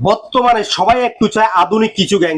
বর্তমানে সবাই একটু চায় আধুনিক কিছু গ্যাং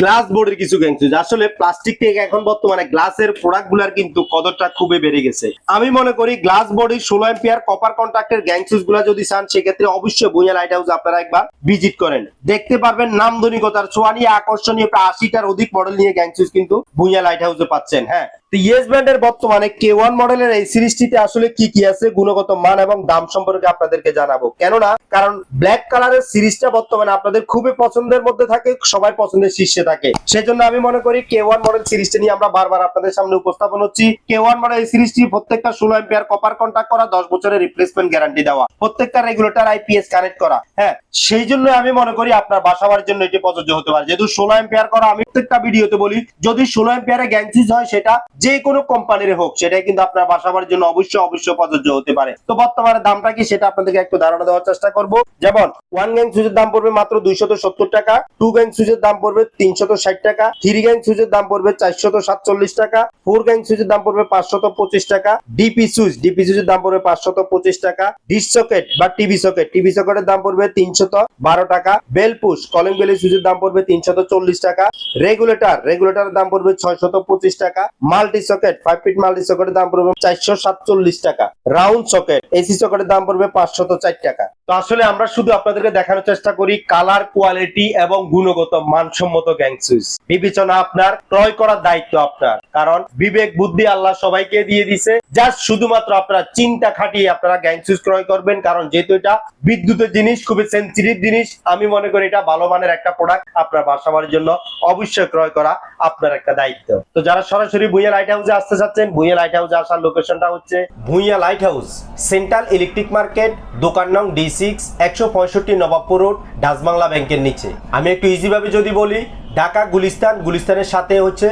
গ্লাস বোর্ডের কিছু গ্যাং আসলে প্লাস্টিক থেকে এখন বর্তমানে গ্লাসের প্রোডাক্টগুলার কিন্তু কদরটা খুবই বেড়ে গেছে। আমি মনে করি গ্লাস বোর্ডের ষোলো এম্পিয়ার কপার কন্ট্রাক্টের গ্যাং সুইচগুলা যদি চান, সেক্ষেত্রে অবশ্যই ভুঁইয়া লাইট হাউস আপনারা একবার ভিজিট করেন। দেখতে পারবেন নামধনিকতার ছোঁয়া নিয়ে আকর্ষণীয় প্রায় আশিটার অধিক মডেল নিয়ে গ্যাং কিন্তু ভুঁইয়া লাইট হাউসে পাচ্ছেন হ্যাঁ। তো ইয়েস ব্র্যান্ডের বর্তমানে কে ওয়ান মডেলের এই সিরিজটিতে আসলে কি কি আছে, গুণগত মান এবং দাম সম্পর্কে আপনাদেরকে জানাব। কেননা, কারণ ব্ল্যাক কালারের সিরিজটা বর্তমানে আপনাদের খুবই পছন্দের মধ্যে থাকে, সবাই পছন্দের শীর্ষে থাকে। সেজন্য আমি মনে করি কে ওয়ান মডেল সিরিজটা নিয়ে আমরা বারবার আপনাদের সামনে উপস্থাপন হচ্ছি। কে ওয়ান মডেল এই সিরিজটি প্রত্যেকটা ষোলো এম্পিয়ার কপার কন্ট্যাক্ট করা, দশ বছরের রিপ্লেসমেন্ট গ্যারান্টি দেওয়া, প্রত্যেকটা রেগুলেটর আইপিএস কানেক্ট করা হ্যাঁ? সেই জন্য আমি মনে করি আপনার বাসাবার জন্য এটি প্রযোজ্য হতে পারে। যেহেতু ষোলো এম্পিয়ার করা, আমি প্রত্যেকটা ভিডিওতে বলি, যদি ষোলো এম্পিয়ারে গ্যাংসিস হয়, সেটা যে কোনো কোম্পানির হোক, সেটাই কিন্তু আপনার বাসাবার জন্য অবশ্যই অবশ্যই প্রযোজ্য হতে পারে। তো বর্তমানে দামটা কি সেটা আপনাদেরকে একটু ধারণা দেওয়ার চেষ্টা করব। যেমন ওয়ান গ্যাং সুইচের দাম পড়বে মাত্র দুইশত টাকা টু গ্যাং সুইচের দাম পড়বে তিনশত ষাট টাকা থ্রি গ্যাং সুইচের দাম পড়বে চারশত সাতচল্লিশ টাকা ফোর গ্যাং সুইচের দাম পড়বে পাঁচশত পঁচিশ টাকা ডিপি সুইচ ডিপি সুইচের দাম পড়বে পাঁচশত পঁচিশ টাকা ডিস সকেট বা টিভি সকেট টিভি সকেটের দাম পড়বে তিনশত বারো টাকা বেল পুশ কলিং বেলি সুইচের দাম পড়বে তিনশত চল্লিশ টাকা রেগুলেটর রেগুলেটরের দাম পড়বে ছয়শত পঁচিশ টাকা multi socket five feet multi সকেটের দাম পড়বে চারশো সাতচল্লিশ টাকা। রাউন্ড সকেট এসি সকেটের দাম পড়বে পাঁচশত চার টাকা। আসলে আমরা শুধু আপনাদেরকে দেখানোর চেষ্টা করি কালার কোয়ালিটি এবং গুণগত মানসম্মত গ্যাং সুইচ বিবেচনা আপনার, ক্রয় করার দায়িত্ব আপনার। কারণ বিবেক, বুদ্ধি আল্লাহ সবাইকে দিয়ে দিছে। জাস্ট শুধুমাত্র আপনারা চিন্তা খাটিয়ে আপনারা গ্যাং সুইচ ক্রয় করবেন, কারণ যেহেতু এটা বিদ্যুতের জিনিস, খুবই সেন্সিটিভ জিনিস, আমি মনে করি এটা ভালো মানের একটা প্রোডাক্ট আপনার বাসাবার জন্য অবশ্যই ক্রয় করা আপনার একটা দায়িত্ব। তো যারা সরাসরি ভুইয়া লাইট হাউসে আসতে চাচ্ছেন, ভুইয়া লাইট হাউসে আসার লোকেশনটা হচ্ছে Bhuiya light house central electric market দোকান নং ডি সিক্স একশো পঁয়ষট্টি নবাবপুর রোড ডাচবাংলা ব্যাংকের নিচে। আমি একটু ইজি ভাবে যদি বলি, ঢাকা, গুলিস্তান, গুলিস্তানের সাথে হচ্ছে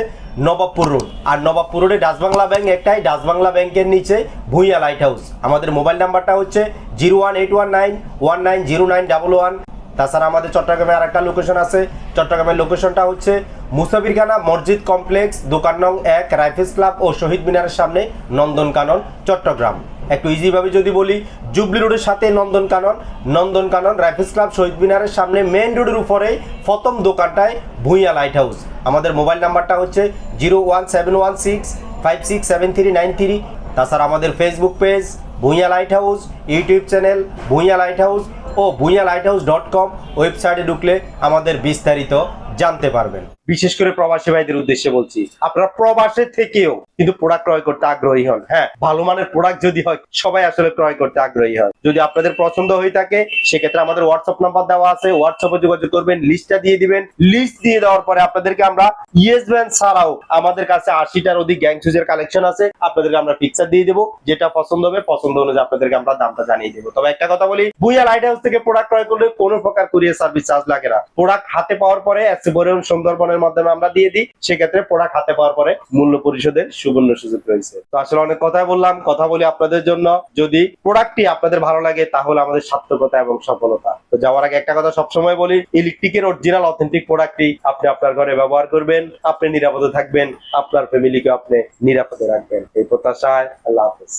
নবাবপুর রোড। আর নবাবপুর রোডে ডাচবাংলা ব্যাংক একটাই ডাচবাংলা ব্যাংকের নিচে ভুইয়া লাইট হাউস আমাদের মোবাইল নাম্বারটা হচ্ছে zero one eight one nine one nine zero nine double one. তাছাড়া আমাদের চট্টগ্রামে আর একটা লোকেশন আছে। চট্টগ্রামের লোকেশনটা হচ্ছে মুসাফিরখানা মসজিদ কমপ্লেক্স দোকান নং এক, রাইফেলস ক্লাব ও শহীদ মিনারের সামনে নন্দনকানন, চট্টগ্রাম। একটু ইজিভাবে যদি বলি জুবলি রোডের সাথে নন্দনকানন নন্দনকানন রাইফেলস ক্লাব শহীদ মিনারের সামনে মেন রোডের উপরে প্রথম দোকানটায় ভুঁইয়া লাইট হাউস আমাদের মোবাইল নাম্বারটা হচ্ছে zero one seven one six five six seven three nine three তাছাড়া আমাদের Facebook page Bhuiya light house YouTube channel Bhuiya light house ও Bhuiya light house dot com ওয়েবসাইটে ঢুকলে আমাদের বিস্তারিত জানতে পারবেন। বিশেষ করে প্রবাসী ভাইদের উদ্দেশ্যে বলছি, আপনারা প্রবাসে থেকেও কিন্তু প্রোডাক্ট ক্রয় করতে আগ্রহী হন হ্যাঁ? ভালো মানের প্রোডাক্ট যদি হয়, সবাই আসলে ক্রয় করতে আগ্রহী হয় যদি আপনাদের পছন্দ হয়ে থাকে, সেক্ষেত্রে আমাদের হোয়াটসঅ্যাপ নাম্বার দেওয়া আছে হোয়াটসঅ্যাপে যোগাযোগ করবেন লিস্টটা দিয়ে দিবেন। লিস্ট দিয়ে দেওয়ার পরে আপনাদেরকে আমরা ইয়েস ব্যান্ড ছাড়াও আমাদের কাছে আশিটার অধিক গ্যাং সুজের কালেকশন আছে, আপনাদেরকে আমরা পিকচার দিয়ে দেবো। যেটা পছন্দ হবে, পছন্দ অনুযায়ী আপনাদেরকে আমরা দামটা জানিয়ে দেবো। তবে একটা কথা বলি বুইয়া লাইট হাউস থেকে প্রোডাক্ট ক্রয় করলে কোনো প্রকার কুরিয়ার সার্ভিস চার্জ লাগে না। প্রোডাক্ট হাতে পাওয়ার পরে পরিবহন মাধ্যমে আমরা দিয়ে দিই, সেক্ষেত্রে প্রোডাক্ট হাতে পাওয়ার পরে মূল্য পরিশোধের সুবর্ণ সুযোগ রয়েছে। তো আসলে অনেক কথাই বললাম, কথা বলি আপনাদের জন্য। যদি প্রোডাক্টটি আপনাদের ভালো লাগে, তাহলে আমাদের সার্থকতা এবং সফলতা। তো যাওয়ার আগে একটা কথা সবসময় বলি ইলেকট্রিকের অরিজিনাল অথেন্টিক প্রোডাক্টটি আপনি আপনার ঘরে ব্যবহার করবেন, আপনি নিরাপদে থাকবেন, আপনার ফ্যামিলিকে আপনি নিরাপদে রাখবেন। এই প্রত্যাশায় আল্লাহ হাফেজ।